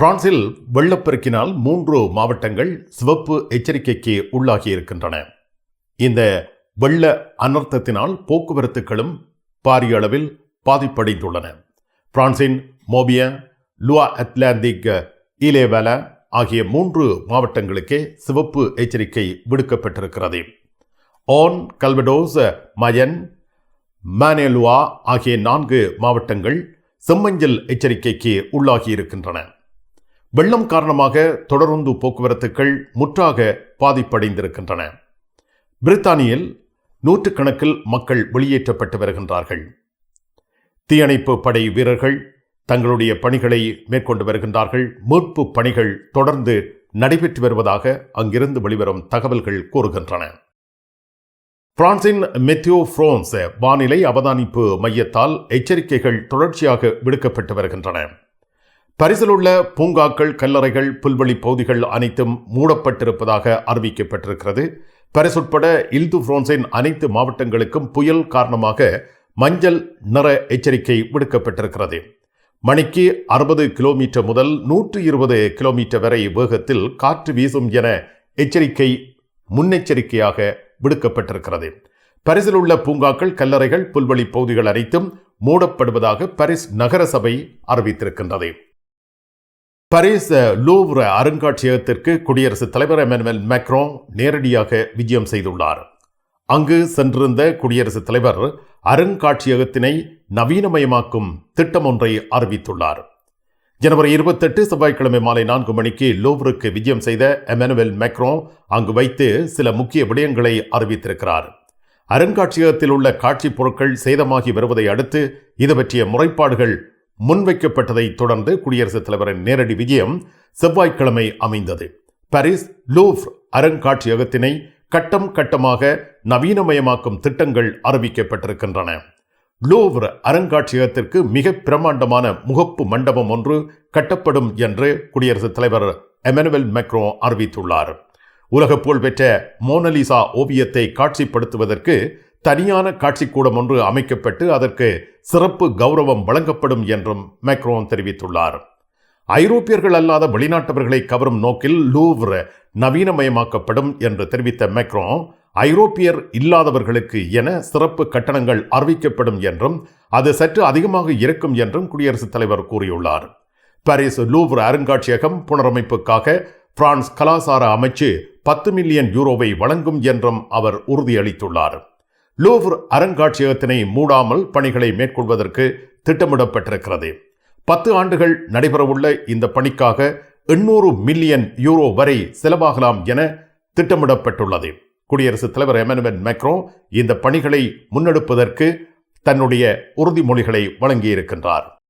பிரான்சில் வெள்ளப்பெருக்கினால் மூன்று மாவட்டங்கள் சிவப்பு எச்சரிக்கைக்கு உள்ளாகி இருக்கின்றன இந்த வெள்ள அனர்த்தத்தினால் போக்குவரத்துகளும் பாரிய அளவில் பாதிப்படைந்துள்ளன. பிரான்சின் மோபிய லுவா அத்லாந்திக் இலேவேல ஆகிய மூன்று மாவட்டங்களுக்கே சிவப்பு எச்சரிக்கை விடுக்கப்பட்டிருக்கிறது. ஓன் கல்வடோஸ் மயன் மானேலுவா ஆகிய நான்கு மாவட்டங்கள் செம்மஞ்சள் எச்சரிக்கைக்கு உள்ளாகி இருக்கின்றன வெள்ளம் காரணமாக தொடருந்து போக்குவரத்துக்கள் முற்றாக பாதிப்படைந்திருக்கின்றன. பிரித்தானியில் நூற்றுக்கணக்கில் மக்கள் வெளியேற்றப்பட்டு வருகின்றார்கள். தீயணைப்பு படை வீரர்கள் தங்களுடைய பணிகளை மேற்கொண்டு வருகின்றார்கள். மீட்பு பணிகள் தொடர்ந்து நடைபெற்று வருவதாக அங்கிருந்து வெளிவரும் தகவல்கள் கூறுகின்றன. பிரான்சின் மெத்தியோ ஃப்ரோன்ஸ் வானிலை அவதானிப்பு மையத்தால் எச்சரிக்கைகள் தொடர்ச்சியாக விடுக்கப்பட்டு வருகின்றன. பரிசில் உள்ள பூங்காக்கள் கல்லறைகள் புல்வெளி பகுதிகள் அனைத்தும் மூடப்பட்டிருப்பதாக அறிவிக்கப்பட்டிருக்கிறது. பரிஸ் உட்பட இல்து பிரான்சின் அனைத்து மாவட்டங்களுக்கும் புயல் காரணமாக மஞ்சள் நிற எச்சரிக்கை விடுக்கப்பட்டிருக்கிறது. மணிக்கு அறுபது கிலோமீட்டர் முதல் நூற்று இருபது கிலோமீட்டர் வரை வேகத்தில் காற்று வீசும் என எச்சரிக்கை முன்னெச்சரிக்கையாக விடுக்கப்பட்டிருக்கிறது. பரிசில் உள்ள பூங்காக்கள் கல்லறைகள் புல்வெளி பகுதிகள் அனைத்தும் மூடப்படுவதாக பரிஸ் நகரசபை அறிவித்திருக்கின்றது. பரிஸ் லூவ்ர அருங்காட்சியகத்திற்கு குடியரசுத் தலைவர் எமனுவல் மேக்ரோ நேரடியாக விஜயம் செய்துள்ளார். அங்கு சென்றிருந்த குடியரசுத் தலைவர் அருங்காட்சியகத்தினை நவீனமயமாக்கும் திட்டம் ஒன்றை அறிவித்துள்ளார். ஜனவரி இருபத்தெட்டு செவ்வாய்க்கிழமை மாலை நான்கு மணிக்கு லூவ்ருக்கு விஜயம் செய்த எமனுவல் மேக்ரோ அங்கு வைத்து சில முக்கிய விடயங்களை அறிவித்திருக்கிறார். அருங்காட்சியகத்தில் உள்ள காட்சிப் பொருட்கள் சேதமாகி வருவதை அடுத்து இது பற்றிய முறைப்பாடுகள் முன்வைக்கப்பட்டதை தொடர்ந்து குடியரசுத் தலைவரின் நேரடி விஜயம் செவ்வாய்க்கிழமை அமைந்தது. பாரிஸ் லூவ் அருங்காட்சியகத்தினை கட்டம் கட்டமாக நவீனமயமாக்கும் திட்டங்கள் அறிவிக்கப்பட்டிருக்கின்றன. லூவ்ர் அருங்காட்சியகத்திற்கு மிக பிரமாண்டமான முகப்பு மண்டபம் ஒன்று கட்டப்படும் என்று குடியரசுத் தலைவர் எமனுவல் மெக்ரோ அறிவித்துள்ளார். உலக புகழ்பெற்ற மோனலிசா ஓவியத்தை காட்சிப்படுத்துவதற்கு தனியான காட்சிக்கூடம் ஒன்று அமைக்கப்பட்டு அதற்கு சிறப்பு கௌரவம் வழங்கப்படும் என்றும் மேக்ரோன் தெரிவித்துள்ளார். ஐரோப்பியர்கள் அல்லாத வெளிநாட்டவர்களை கவரும் நோக்கில் லூவ்ர நவீனமயமாக்கப்படும் என்று தெரிவித்த மேக்ரோ ஐரோப்பியர் இல்லாதவர்களுக்கு என சிறப்பு கட்டணங்கள் அறிவிக்கப்படும் என்றும் அது சற்று அதிகமாக இருக்கும் என்றும் குடியரசுத் தலைவர் கூறியுள்ளார். பாரிஸ் லூவ்ர அருங்காட்சியகம் புனரமைப்புக்காக பிரான்ஸ் கலாசார அமைச்சு பத்து மில்லியன் யூரோவை வழங்கும் என்றும் அவர் உறுதியளித்துள்ளார். லூவர் அருங்காட்சியகத்தினை மூடாமல் பணிகளை மேற்கொள்வதற்கு திட்டமிடப்பட்டிருக்கிறது. பத்து ஆண்டுகள் நடைபெறவுள்ள இந்த பணிக்காக எண்ணூறு மில்லியன் யூரோ வரை செலவாகலாம் என திட்டமிடப்பட்டுள்ளது. குடியரசுத் தலைவர் எமனுவன் மேக்ரோ இந்த பணிகளை முன்னெடுப்பதற்கு தன்னுடைய உறுதிமொழிகளை வழங்கியிருக்கின்றார்.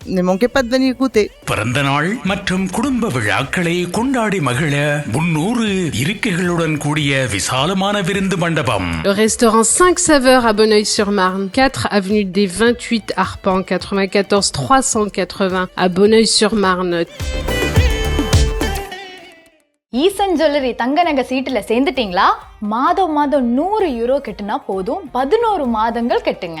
Goûter. பிறந்த நாள் மற்றும் குடும்ப விழாக்களை கொண்டாடி மகிழ முன்னூறு இருக்கைகளுடன் கூடிய விசாலமான விருந்து மண்டபம் Le restaurant 5 saveurs à Bonneuil-sur-Marne, 4 avenue des 28 Arpents, 94 380 à Bonneuil-sur-Marne. Eesan jewellery தங்க நகை சீட்டுல சேர்ந்துட்டீங்களா மாதம் மாதம் நூறு யூரோ கட்டுனா போதும் பதினோரு மாதங்கள் கட்டுங்க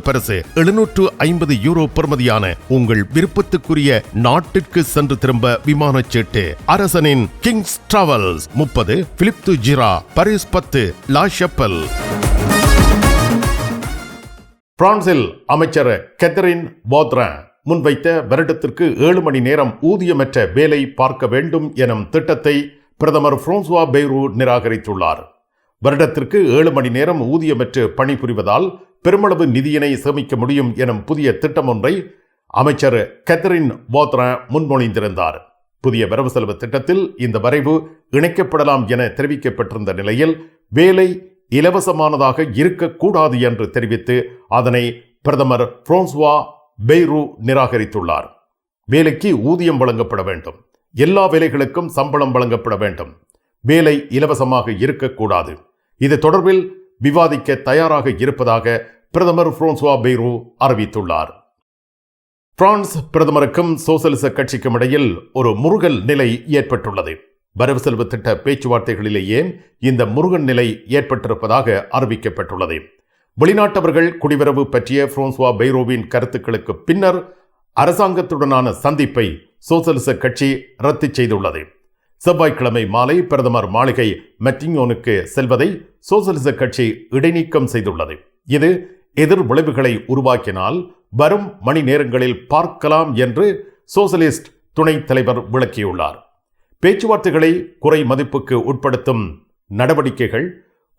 பரிசு எழுநூற்று ஐம்பது யூரோ பெறுமதியான உங்கள் விருப்பத்துக்குரிய நாட்டிற்கு சென்று திரும்ப விமான சீட்டு. அரசனின் கிங்ஸ் டிராவல்ஸ் முப்பது பிலிப்து ஜிரா பரிஸ் பத்து லா ஷப்பல். பிரான்சில் அமைச்சர் கெதரின் போத்ரன் முன்வைத்த வருடத்திற்கு ஏழு மணி நேரம் ஊதியமற்ற வேலை பார்க்க வேண்டும் எனும் திட்டத்தை பிரதமர் பிரான்சுவா பெய்ரூ நிராகரித்துள்ளார். வருடத்திற்கு ஏழு மணி நேரம் ஊதியமற்று பணிபுரிவதால் பெருமளவு நிதியினை சேமிக்க முடியும் எனும் புதிய திட்டம் ஒன்றை அமைச்சர் கெத்தரின் போத்ரன் முன்மொழிந்திருந்தார். புதிய வரவு செலவு திட்டத்தில் இந்த வரைவு இணைக்கப்படலாம் என தெரிவிக்கப்பட்டிருந்த நிலையில் வேலை இலவசமானதாக இருக்கக்கூடாது என்று தெரிவித்து அதனை பிரதமர் பிரான்சுவா பெய்ரூ நிராகரித்துள்ளார். வேலைக்கு ஊதியம் வழங்கப்பட வேண்டும். எல்லா வேலைகளுக்கும் சம்பளம் வழங்கப்பட வேண்டும். வேலை இலவசமாக இருக்கக்கூடாது. இது தொடர்பில் விவாதிக்க தயாராக இருப்பதாக பிரதமர் புரோன்சுவா பெய்ரோ அறிவித்துள்ளார். பிரான்ஸ் பிரதமருக்கும் சோசலிச கட்சிக்கும் இடையில் ஒரு முருகல் நிலை ஏற்பட்டுள்ளது. வரவு செலவு திட்ட பேச்சுவார்த்தைகளிலேயே இந்த முருகன் நிலை ஏற்பட்டிருப்பதாக அறிவிக்கப்பட்டுள்ளது. வெளிநாட்டவர்கள் குடிவரவு பற்றிய பிரான்சுவா பெய்ரோவின் கருத்துக்களுக்கு பின்னர் அரசாங்கத்துடனான சந்திப்பை சோசலிச கட்சி ரத்து செய்துள்ளது. செவ்வாய்க்கிழமை மாலை பிரதமர் மாளிகை மெட்டிங்கோனுக்கு செல்வதை சோசலிச கட்சி இடைநீக்கம் செய்துள்ளது. இது எதிர் விளைவுகளை உருவாக்கினால் வரும் மணி நேரங்களில் பார்க்கலாம் என்று சோசலிஸ்ட் துணைத் தலைவர் விளக்கியுள்ளார். பேச்சுவார்த்தைகளை குறை மதிப்புக்கு உட்படுத்தும் நடவடிக்கைகள்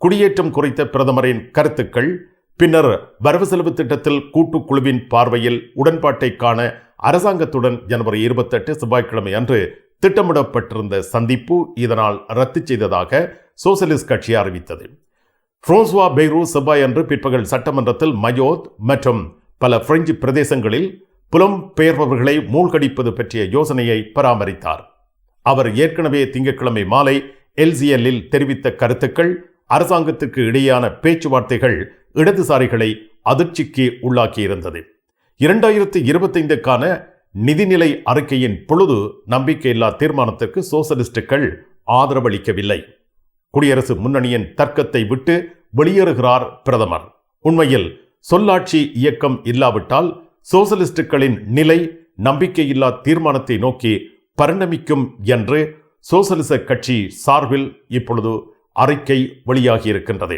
குடியேற்றம் குறித்த பிரதமரின் கருத்துக்கள் பின்னர் வரவு செலவு திட்டத்தில் கூட்டுக்குழுவின் பார்வையில் உடன்பாட்டை காண அரசாங்கத்துடன் ஜனவரி இருபத்தெட்டு செவ்வாய்க்கிழமை அன்று திட்டமிடப்பட்டிருந்த சந்திப்பு இதனால் ரத்து செய்ததாக சோசலிஸ்ட் கட்சி அறிவித்தது. பிரான்சுவா பெய்ரூ செவ்வாய் அன்று பிற்பகல் சட்டமன்றத்தில் மயோத் மற்றும் பல பிரெஞ்சு பிரதேசங்களில் புலம் பெயர்பவர்களை மூழ்கடிப்பது பற்றிய யோசனையை பராமரித்தார். அவர் ஏற்கனவே திங்கட்கிழமை மாலை எல்சிஎல்லில் தெரிவித்த கருத்துக்கள் அரசாங்கத்துக்கு இடையேயான பேச்சுவார்த்தைகள் இடதுசாரிகளை அதிர்ச்சிக்கு உள்ளாக்கியிருந்தது. இரண்டாயிரத்தி இருபத்தைந்துக்கான நிதிநிலை அறிக்கையின் பொழுது நம்பிக்கையில்லா தீர்மானத்திற்கு சோசலிஸ்டுகள் ஆதரவளிக்கவில்லை. குடியரசு முன்னணியின் தர்க்கத்தை விட்டு வெளியேறுகிறார் பிரதமர். உண்மையில் சொல்லாட்சி இயக்கம் இல்லாவிட்டால் சோசலிஸ்டுகளின் நிலை நம்பிக்கையில்லா தீர்மானத்தை நோக்கி பரிணமிக்கும் என்று சோசலிச கட்சி சார்பில் இப்பொழுது அறிக்கை வெளியாகியிருக்கின்றது.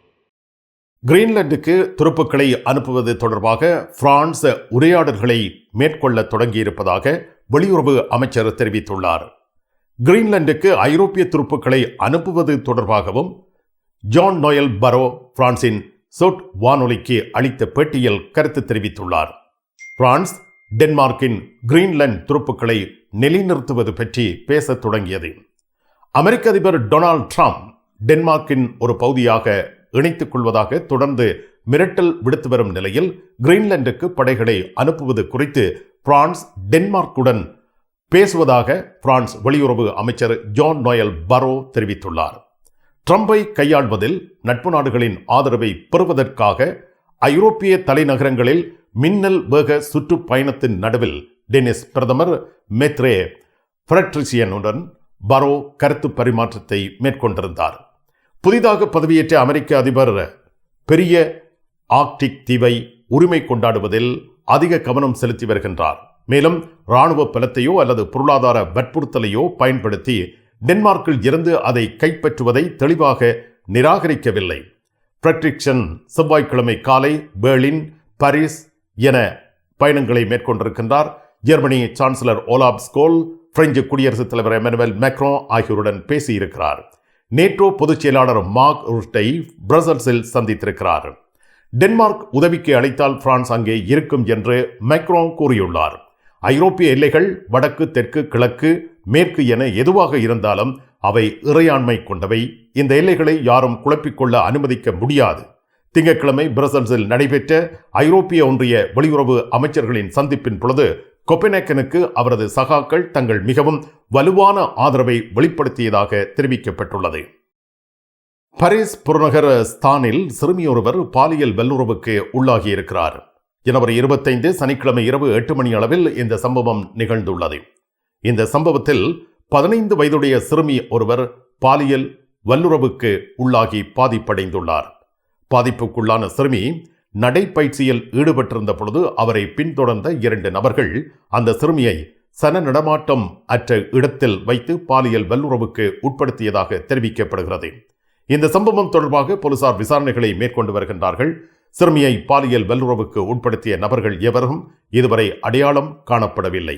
கிரீன்லாந்துக்கு துருப்புக்களை அனுப்புவது தொடர்பாக பிரான்ஸ் உரையாடல்களை மேற்கொள்ள தொடங்கியிருப்பதாக வெளியுறவு அமைச்சர் தெரிவித்துள்ளார். கிரீன்லாந்துக்கு ஐரோப்பிய துருப்புக்களை அனுப்புவது தொடர்பாகவும் ஜான் நோயல் பரோ பிரான்சின் சோட் வானொலிக்கு அளித்த பேட்டியில் கருத்து தெரிவித்துள்ளார். பிரான்ஸ் டென்மார்க்கின் கிரீன்லாந்து துருப்புக்களை நிலைநிறுத்துவது பற்றி பேசத் தொடங்கியது. அமெரிக்க அதிபர் டொனால்ட் ட்ரம்ப் டென்மார்க்கின் ஒரு பகுதியாக இணைத்துக் கொள்வதாக தொடர்ந்து மிரட்டல் விடுத்து வரும் நிலையில் கிரீன்லாந்துக்கு படைகளை அனுப்புவது குறித்து பிரான்ஸ் டென்மார்க்குடன் பேசுவதாக பிரான்ஸ் வெளியுறவு அமைச்சர் ஜான் நோயல் பரோ தெரிவித்துள்ளார். ட்ரம்பை கையாள்வதில் நட்பு நாடுகளின் ஆதரவை பெறுவதற்காக ஐரோப்பிய தலைநகரங்களில் மின்னல் வேக சுற்றுப்பயணத்தின் நடுவில் டெனிஸ் பிரதமர் மெத்ரே பிரட்ரிசியனுடன் பரோ கருத்து பரிமாற்றத்தை மேற்கொண்டிருந்தார். புதிதாக பதவியேற்ற அமெரிக்க அதிபர் பெரிய ஆர்க்டிக் தீவை உரிமை கொண்டாடுவதில் அதிக கவனம் செலுத்தி வருகின்றார். மேலும் இராணுவ பலத்தையோ அல்லது பொருளாதார வற்புறுத்தலையோ பயன்படுத்தி டென்மார்க்கில் இருந்து அதை கைப்பற்றுவதை தெளிவாக நிராகரிக்கவில்லை. பிரட்ரிக்ஷன் செவ்வாய்க்கிழமை காலை பெர்லின் பாரிஸ் என பயணங்களை மேற்கொண்டிருக்கின்றார். Germany chancellor Olaf Scholz French குடியரசுத் தலைவர் எமனுவல் மேக்ரோ ஆகியோருடன் பேசியிருக்கிறார். நேட்டோ பொதுச் செயலாளர் மார்க் ருஷ்டை பிரசல்ஸில் சந்தித்திருக்கிறார். டென்மார்க் உதவிக்கு அழைத்தால் பிரான்ஸ் அங்கே இருக்கும் என்று மைக்ரோ கூறியுள்ளார். ஐரோப்பிய எல்லைகள் வடக்கு தெற்கு கிழக்கு மேற்கு என எதுவாக இருந்தாலும் அவை இறையாண்மை கொண்டவை. இந்த எல்லைகளை யாரும் குழப்பிக்கொள்ள அனுமதிக்க முடியாது. திங்கட்கிழமை பிரசல்ஸில் நடைபெற்ற ஐரோப்பிய ஒன்றிய வெளியுறவு அமைச்சர்களின் சந்திப்பின் பொழுது கொப்பனேக்கனுக்கு அவரது சகாக்கள் தங்கள் மிகவும் வலுவான ஆதரவை வெளிப்படுத்தியதாக தெரிவிக்கப்பட்டுள்ளது. பரிஸ் புறநகர ஸ்தானில் சிறுமியொருவர் பாலியல் வல்லுறவுக்கு உள்ளாகியிருக்கிறார். ஜனவரி இருபத்தைந்து சனிக்கிழமை இரவு எட்டு மணி அளவில் இந்த சம்பவம் நிகழ்ந்துள்ளது. இந்த சம்பவத்தில் பதினைந்து வயதுடைய சிறுமி ஒருவர் பாலியல் வல்லுறவுக்கு உள்ளாகி பாதிப்படைந்துள்ளார். பாதிப்புக்குள்ளான சிறுமி நடைப்பயிற்சியில் ஈடுபட்டிருந்த பொழுது அவரை பின்தொடர்ந்த இரண்டு நபர்கள் அந்த சிறுமியை சன நடமாட்டம் அற்ற இடத்தில் வைத்து பாலியல் வல்லுறவுக்கு உட்படுத்தியதாக தெரிவிக்கப்படுகிறது. இந்த சம்பவம் தொடர்பாக போலீசார் விசாரணைகளை மேற்கொண்டு வருகின்றார்கள். சிறுமியை பாலியல் வல்லுறவுக்கு உட்படுத்திய நபர்கள் எவரும் இதுவரை அடையாளம் காணப்படவில்லை.